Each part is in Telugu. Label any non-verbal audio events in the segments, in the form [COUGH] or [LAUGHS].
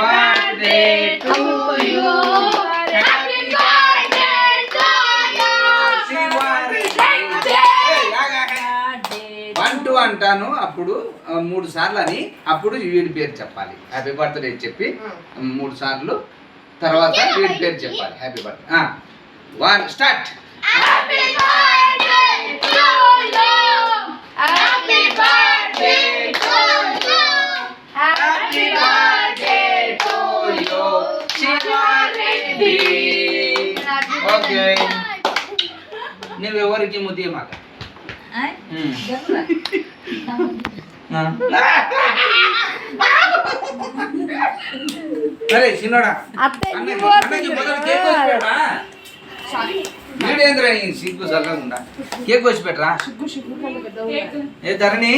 Birthday to you happy one two అంటాను. అప్పుడు ఆ, మూడు సార్లు అని అప్పుడు వీడి పేరు చెప్పాలి. హ్యాపీ బర్త్డే చెప్పి మూడు సార్లు. తర్వాత వీడి పేరు చెప్పాలి. Happy birthday one start Happy birthday to you. Happy birthday to you. Happy birthday to you. [LAUGHS] మొదలు కేక్ కోసి పెట్టరా? వీడేంద్ర ఈ సిగ్గు చల్లకుండా కేక్ కోసి పెట్టరా? ఏ ధరణి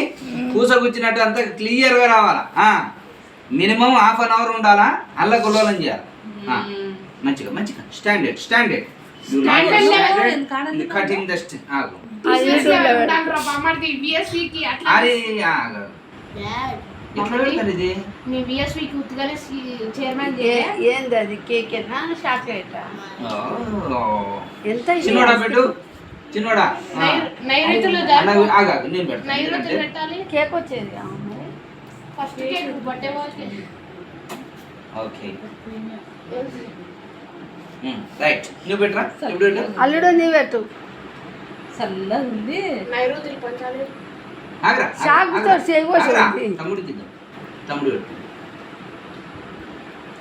పూస కూర్చున్నట్టు అంతా క్లియర్గా రావాలా మినిమం హాఫ్ అన్ అవర్ ఉండాలా? అల్ల కుల్లోలం చేయాలి. ఆ, మంచిగా మంచిగా. స్టాండర్డ్ స్టాండర్డ్ కటింగ్ ద ఆగు. అరే మీ ఉత్తుగానే చైర్మన్ ఏంది అది? కేక్ చాక్లెట్ ఓ. ఎంత చిన్నోడా పెట్టు. చిన్నోడా. ఆ. నైరుతులు అన్న, ఆగు, ఆగు, నేను పెడతాను నైరుతులు ఎందుకంటే- పెట్టాలి. కేక్ వచ్చేది. ఫస్ట్ కేక్ బర్త్డే వాళ్ళకి. ఓకే. ఉమ్, రైట్ నువ్వు పెట్టరా? ఇప్పుడు అల్లుడు నీ పెట్టు. చల్లగా ఉంది. నైరుతులు పంచాలి ఆగ్రా చేయబోసి ఉంది. తమ్ముడు తిద్దాం తమ్ముడు పెట్టు.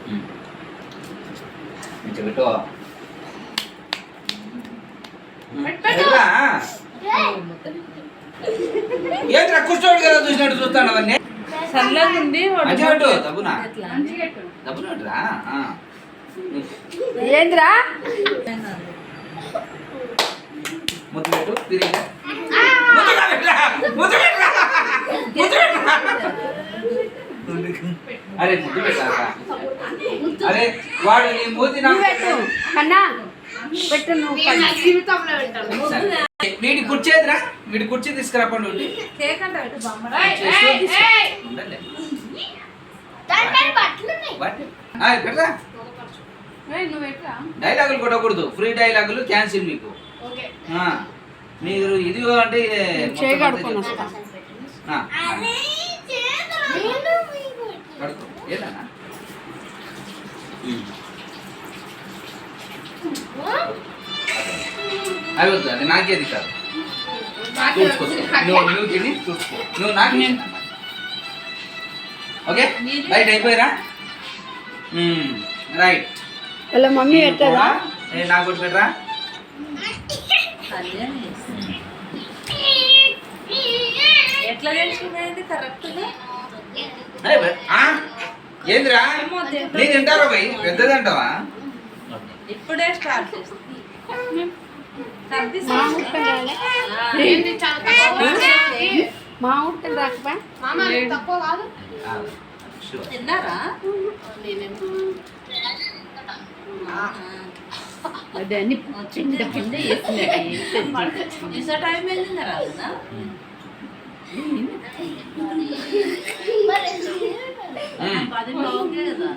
ఉమ్. మంచిగా పెట్టు. పెట్టరా? [LAUGHS] ఏంట్రా కూర్చోడు కదా చూసినట్టు చూస్తాను అవన్నీ చల్లగా ఉంది మంచిగా పెట్టు? ఏంద్రా? ముద్దు తిరిగి అరే ముద్దు పెట్టాక అరే వాడు నీ మూతి పెట్టు. కన్నా పెట్టు నువ్వు కన్నా. జీవితంలో పెట్టాలి సరే. వీడి కుర్చేదిరా వీడి కుర్చీ తీసుకురా పండు. ఉండి. పెట్టు డైలాగులు కొట్టకూడదు. ఫ్రీ డైలాగులు క్యాన్సిల్ మీకు. ఓకే. ఆ, మీరు ఇది అంటే. అవి వద్దు అది నాకేది కాదు. చూసుకో. నువ్వు నువ్వు తిని చూసుకో. నువ్వు నాకు నేను ఓకే? రైట్ అయిపోయారా. రైట్. వాళ్ళ మమ్మీ పెట్టదా నాకు పెట్టరా. ఎట్లా తెలుసుకునేది? కరెక్ట్గా అరే బె- ఆ? ఏందిరా? ఏమో తింటా. నీకు తింటారా పోయి పెద్దది అంటావా? ఇప్పుడే స్టార్ట్ చేస్తుంది మా రాకపోయా? తక్కువ కాదు. తిన్నారా? నేనేమో అదే అన్ని పిండి పిండి వేసినట్టు ఇంత టైం వెళ్ళిందా రాదునా మ్మ్. పది ఓకే. కదా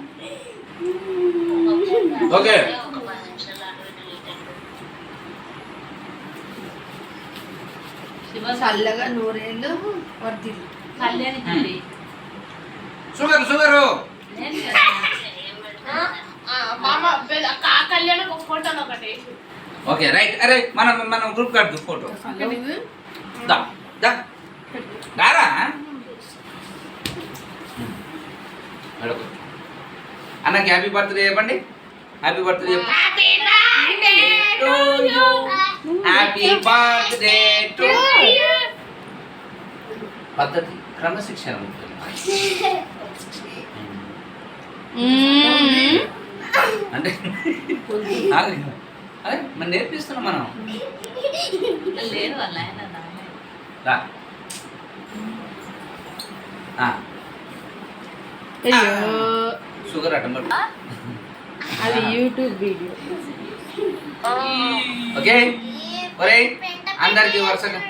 శివ చల్లగా నూరేళ్ళు వర్దిల్లు షుగర్ షుగరు నేను కదా. ఆ, ఆ, మామ పెద్ద- కా- కళ్యాణం ఒక ఫోటోలో ఒకటి ఓకే రైట్. అరే మనం మనం గ్రూప్ కార్డు ఫోటో దారా. అన్నకి హ్యాపీ బర్త్డే చెప్పండి. Happy birthday happy birthday to పద్ధతి క్రమశిక్షణ ఉంటుంది అంటే. అరే మనం నేర్పిస్తున్నాం మనం. నాన్న. రా. ఆ, అయ్యో. షుగర్ అటమాట అది యూట్యూబ్ వీడియో. ఓకే. ఒరే అందరికి వరుసగా.